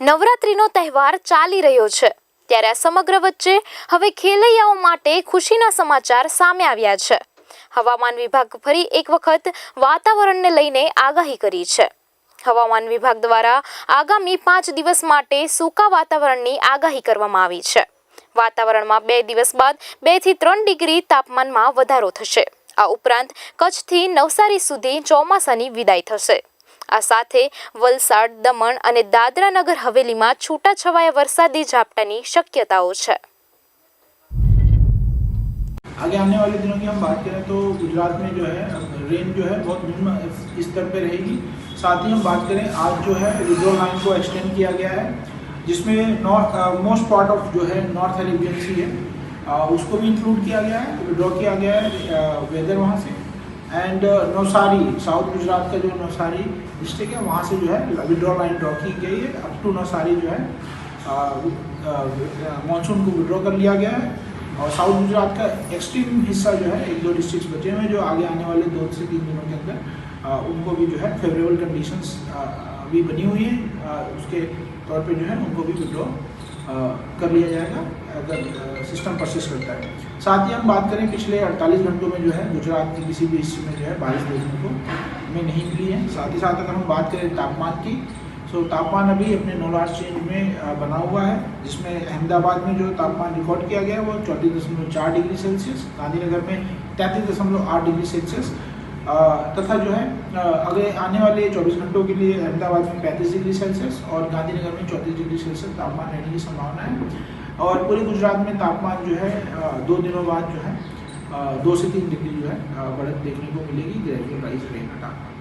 નવરાત્રિનો તહેવાર ચાલી રહ્યો છે. ત્યારે આ સમગ્ર વચ્ચે હવે ખેલૈયાઓ માટે ખુશીના સમાચાર સામે આવ્યા છે. હવામાન વિભાગ ફરી એક વખત વાતાવરણને લઈને આગાહી કરી છે. હવામાન વિભાગ દ્વારા આગામી પાંચ દિવસ માટે સૂકા વાતાવરણની આગાહી કરવામાં આવી છે. વાતાવરણમાં બે દિવસ બાદ બેથી ત્રણ ડિગ્રી તાપમાનમાં વધારો થશે. આ ઉપરાંત કચ્છથી નવસારી સુધી ચોમાસાની વિદાય થશે. આ સાથે વલસાડ દમણ અને દાદરા નગર હવેલીમાં છૂટાછવાયા વરસાદી ઝાપટાની શક્યતાઓ છે आगे आने वाले दिनों की हम बात करें तो गुजरात में जो है रेन जो है बहुत निम्न स्तर पे रहेगी साथ ही हम बात करें आज जो है विड्रो लाइन को एक्सटेंड किया गया है जिसमें नॉर्थ मोस्ट पार्ट ऑफ जो है नॉर्थ अरेबियन सी है अ, उसको भी इंक्लूड किया गया है विड्रॉ किया गया है वेदर वहाँ से एंड नौसारी साउथ गुजरात का जो नौसारी डिस्ट्रिक्ट है, वहाँ से जो है विड्रॉ लाइन ड्रॉ की गई है। अप टू नौसारी जो है मानसून को विड्रॉ कर लिया गया है। और साउथ गुजरात का एक्सट्रीम हिस्सा जो है, एक दो डिस्ट्रिक्ट बचे हुए हैं जो आगे आने वाले दो से तीन दिनों के अंदर उनको भी जो है फेवरेबल कंडीशंस अभी बनी हुई हैं। उसके तौर पे जो है, उनको भी विड्रॉ कर लिया जाएगा, अगर सिस्टम परसिस्ट करता है। साथ ही हम बात करें, पिछले 48 घंटों में जो है, गुजरात के किसी भी हिस्से में जो है, बारिश देखने को हमें नहीं मिली है। साथ ही साथ अगर हम बात करें तापमान की सो तापमान अभी अपने नो चेंज में बना हुआ है, जिसमें अहमदाबाद में जो तापमान रिकॉर्ड किया गया वो चौंतीस दशमलव चार डिग्री सेल्सियस, गांधीनगर में तैंतीस दशमलव आठ डिग्री सेल्सियस तथा जो है अगले आने वाले 24 घंटों के लिए अहमदाबाद में 35 डिग्री सेल्सियस और गांधीनगर में 34 डिग्री सेल्सियस तापमान रहने की संभावना है। और पूरे गुजरात में तापमान जो है दो दिनों बाद जो है दो से तीन डिग्री जो है बढ़त देखने को मिलेगी ग्रेजुअल राइज रहेगा तापमान।